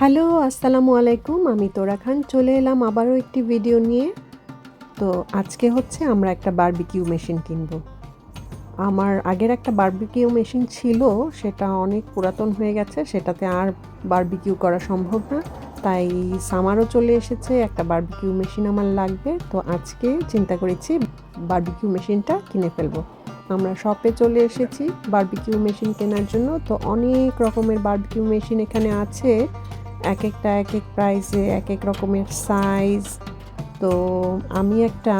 Hello, আসসালামু আলাইকুম। আমি তোরা খান। চলে এলাম আবারও একটি ভিডিও নিয়ে। তো আজকে হচ্ছে আমরা একটা বার্বিকিউ মেশিন কিনব। আমার আগের একটা বার্বিকিউ মেশিন ছিল, সেটা অনেক পুরাতন হয়ে গেছে, সেটাতে আর বার্বিকিউ করা সম্ভব না। তাই সামারও চলে এসেছে, একটা বার্বিকিউ মেশিন আমার লাগবে। তো আজকে চিন্তা করেছি বার্বিকিউ মেশিনটা কিনে ফেলব। আমরা শপে চলে এসেছি বার্বিকিউ মেশিন কেনার জন্য। তো অনেক রকমের বার্বিকিউ মেশিন এখানে আছে। এক একটা এক এক প্রাইসে এক এক রকমের সাইজ তো আমি একটা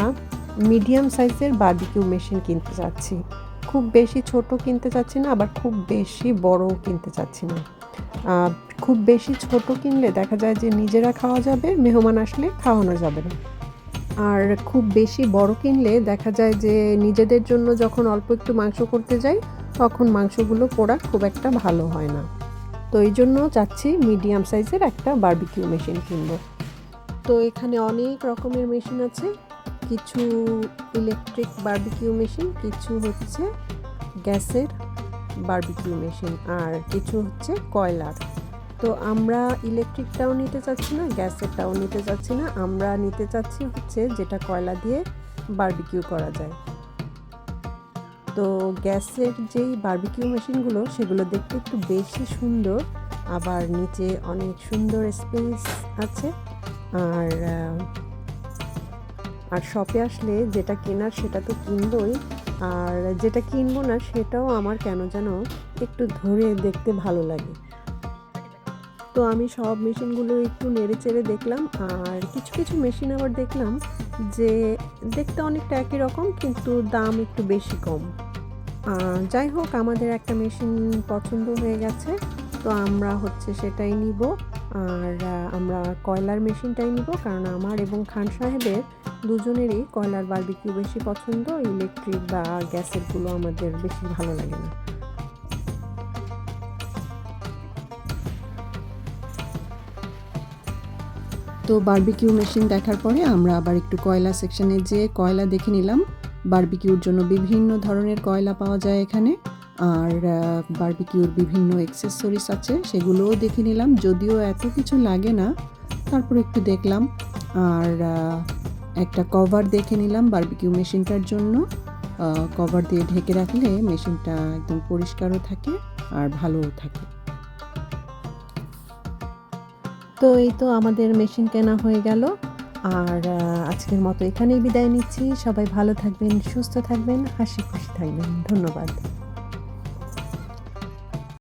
মিডিয়াম সাইজের বারবিকিউ মেশিন কিনতে চাচ্ছি। খুব বেশি ছোট কিনতে চাচ্ছি না, আবার খুব বেশি বড়ও কিনতে চাচ্ছি না। খুব বেশি ছোট কিনলে দেখা যায় যে নিজেরা খাওয়া যাবে, মেহমান আসলে খাওয়ানো যাবে না। আর খুব বেশি বড় কিনলে দেখা যায় যে নিজেদের জন্য যখন অল্প একটু মাংস করতে যাই, তখন মাংসগুলো পোড়া খুব একটা ভালো হয় না। তো এই জন্য চাচ্ছি মিডিয়াম সাইজের একটা বারবিকিউ মেশিন কিনবো। তো এখানে অনেক রকমের মেশিন আছে। কিছু ইলেকট্রিক বারবিকিউ মেশিন কিছু হচ্ছে গ্যাসের বারবিকিউ মেশিন আর কিছু হচ্ছে কয়লার। তো আমরা ইলেকট্রিকটাও নিতে চাচ্ছি না, গ্যাসেরটাও নিতে চাচ্ছি না। আমরা নিতে চাচ্ছি হচ্ছে যেটা কয়লা দিয়ে বারবিকিউ করা যায়। তো গ্যাসের যেই বার্বিকিউ মেশিনগুলো সেগুলো দেখতে একটু বেশি সুন্দর, আবার নিচে অনেক সুন্দর স্পেস আছে। আর আর শপে আসলে যেটা কেনার সেটা তো কিনবই, আর যেটা কিনবো না সেটাও আমার কেন যেন একটু ধরে দেখতে ভালো লাগে। তো আমি সব মেশিনগুলো একটু নেড়ে চেড়ে দেখলাম আর কিছু কিছু মেশিন আবার দেখলাম যে দেখতে অনেকটা একই রকম, কিন্তু দাম একটু বেশি কম। যাই হোক, আমাদের একটা মেশিন পছন্দ হয়ে গেছে, তো আমরা হচ্ছে সেটাই নিব। আর আমরা কয়লার মেশিনটাই নিব, কারণ আমার এবং খান সাহেবের দুজনেরই কয়লার বারবিকিউ বেশি পছন্দ, ইলেকট্রিক বা গ্যাসেরগুলো আমাদের বেশি ভালো লাগে না। তো বার্বিকিউ মেশিন দেখার পরে আমরা আবার একটু কয়লা সেকশনে যেয়ে কয়লা দেখে নিলাম। বার্বিকিউর জন্য বিভিন্ন ধরনের কয়লা পাওয়া যায় এখানে। আর বার্বিকিউর বিভিন্ন এক্সেসরিজ আছে, সেগুলোও দেখে নিলাম। যদিও এত কিছু লাগে না, তারপর একটু দেখলাম। আর একটা কভার দেখে নিলাম বার্বিকিউ মেশিনটার জন্য। কভার দিয়ে ঢেকে রাখলে মেশিনটা একদম পরিষ্কারও থাকে আর ভালোও থাকে। তো এই তো আমাদের মেশিন কেনা হয়ে গেল। আর আজকের মতো এখানেই বিদায় নিচ্ছি। সবাই ভালো থাকবেন, সুস্থ থাকবেন, হাসি খুশি থাকবেন। ধন্যবাদ।